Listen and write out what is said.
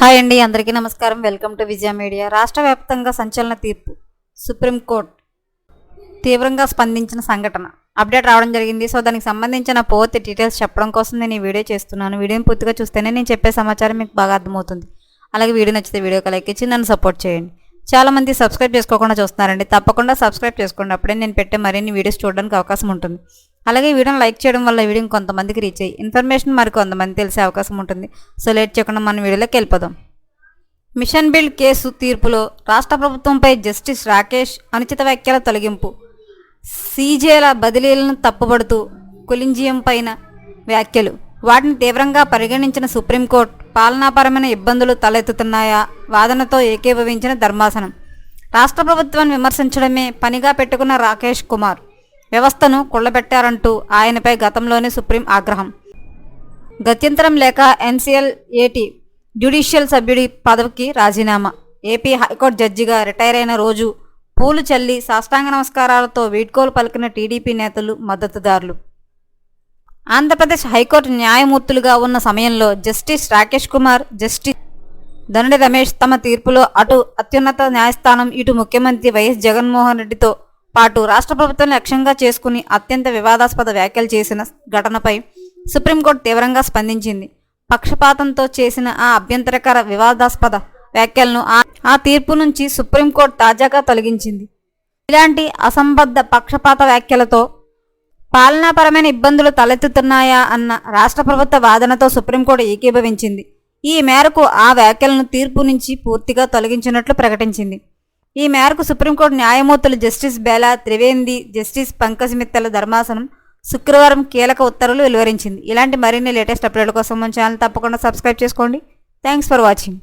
Hi అండి అందరికీ నమస్కారం. Welcome to Vijaya media. రాష్ట్ర వ్యాప్తంగా సంచలన తీర్పు సుప్రీంకోర్టు తీవ్రంగా స్పందించిన సంఘటన. అప్డేట్ రావడం జరిగింది. సో దానికి సంబంధించిన పూర్తి డీటెయిల్స్ చెప్పడం కోసం నేను ఈ వీడియో చేస్తున్నాను. వీడియోని పూర్తిగా చూస్తేనే నేను చెప్పే సమాచారం మీకు బాగా అర్థమవుతుంది. అలాగే వీడియో నచ్చితే వీడియోకి లైక్ ఇచ్చి నన్ను సపోర్ట్ చేయండి. చాలా మంది సబ్స్క్రైబ్ చేసుకోకుండా చూస్తున్నారండి. తప్పకుండా సబ్స్క్రైబ్ చేసుకోండి. అప్పుడే నేను పెట్టే మరిన్ని వీడియోస్ చూడడానికి అవకాశం ఉంటుంది. అలాగే వీడియోని లైక్ చేయడం వల్ల వీడియో కొంతమందికి రీచ్ అయ్యి ఇన్ఫర్మేషన్ మరి కొంతమంది తెలిసే అవకాశం ఉంటుంది. సో లేట్ చేయకుండా మనం వీడియోలోకి వెళ్ళిపోదాం. మిషన్ బిల్డ్ కేసు తీర్పులో రాష్ట్ర ప్రభుత్వంపై జస్టిస్ రాకేష్ అనుచిత వ్యాఖ్యల తొలగింపు. సీజేల బదిలీలను తప్పుబడుతూ కొలింజియం పైన వ్యాఖ్యలు. వాటిని తీవ్రంగా పరిగణించిన సుప్రీంకోర్టు పాలనాపరమైన ఇబ్బందులు తలెత్తుతున్నాయా వాదనతో ఏకీభవించిన ధర్మాసనం. రాష్ట్ర ప్రభుత్వాన్ని విమర్శించడమే పనిగా పెట్టుకున్న రాకేష్ కుమార్. వ్యవస్థను కుళ్ళబెట్టారంటూ ఆయనపై గతంలోనే సుప్రీం ఆగ్రహం. గత్యంతరం లేక ఎన్సీఎల్ ఏటి జ్యుడిషియల్ సభ్యుడి పదవికి రాజీనామా. ఏపీ హైకోర్టు జడ్జిగా రిటైర్ అయిన రోజు పూలు చల్లి సాష్టాంగ నమస్కారాలతో వీడ్కోలు పలికిన టీడీపీ నేతలు మద్దతుదారులు. ఆంధ్రప్రదేశ్ హైకోర్టు న్యాయమూర్తులుగా ఉన్న సమయంలో జస్టిస్ రాకేష్ కుమార్ జస్టిస్ ధనుడి రమేష్ తమ తీర్పులో అటు అత్యున్నత న్యాయస్థానం ఇటు ముఖ్యమంత్రి వైఎస్ జగన్మోహన్ రెడ్డితో పాటు రాష్ట్ర ప్రభుత్వాన్ని లక్ష్యంగా చేసుకుని అత్యంత వివాదాస్పద వ్యాఖ్యలు చేసిన ఘటనపై సుప్రీంకోర్టు తీవ్రంగా స్పందించింది. పక్షపాతంతో చేసిన ఆ అభ్యంతరకర వివాదాస్పద వ్యాఖ్యలను ఆ తీర్పు నుంచి సుప్రీంకోర్టు తాజాగా తొలగించింది. ఇలాంటి అసంబద్ధ పక్షపాత వ్యాఖ్యలతో పాలనాపరమైన ఇబ్బందులు తలెత్తుతున్నాయా అన్న రాష్ట్ర ప్రభుత్వ వాదనతో సుప్రీంకోర్టు ఏకీభవించింది. ఈ మేరకు ఆ వ్యాఖ్యలను తీర్పు నుంచి పూర్తిగా తొలగించినట్లు ప్రకటించింది. ఈ మేరకు సుప్రీంకోర్టు న్యాయమూర్తులు జస్టిస్ బేలా త్రివేంది జస్టిస్ పంకజ్ మిత్తల ధర్మాసనం శుక్రవారం కీలక ఉత్తర్వులు వెలువరించింది. ఇలాంటి మరిన్ని లేటెస్ట్ అప్డేట్ల కోసం మన ఛానల్ తప్పకుండా సబ్స్క్రైబ్ చేసుకోండి. Thanks for watching.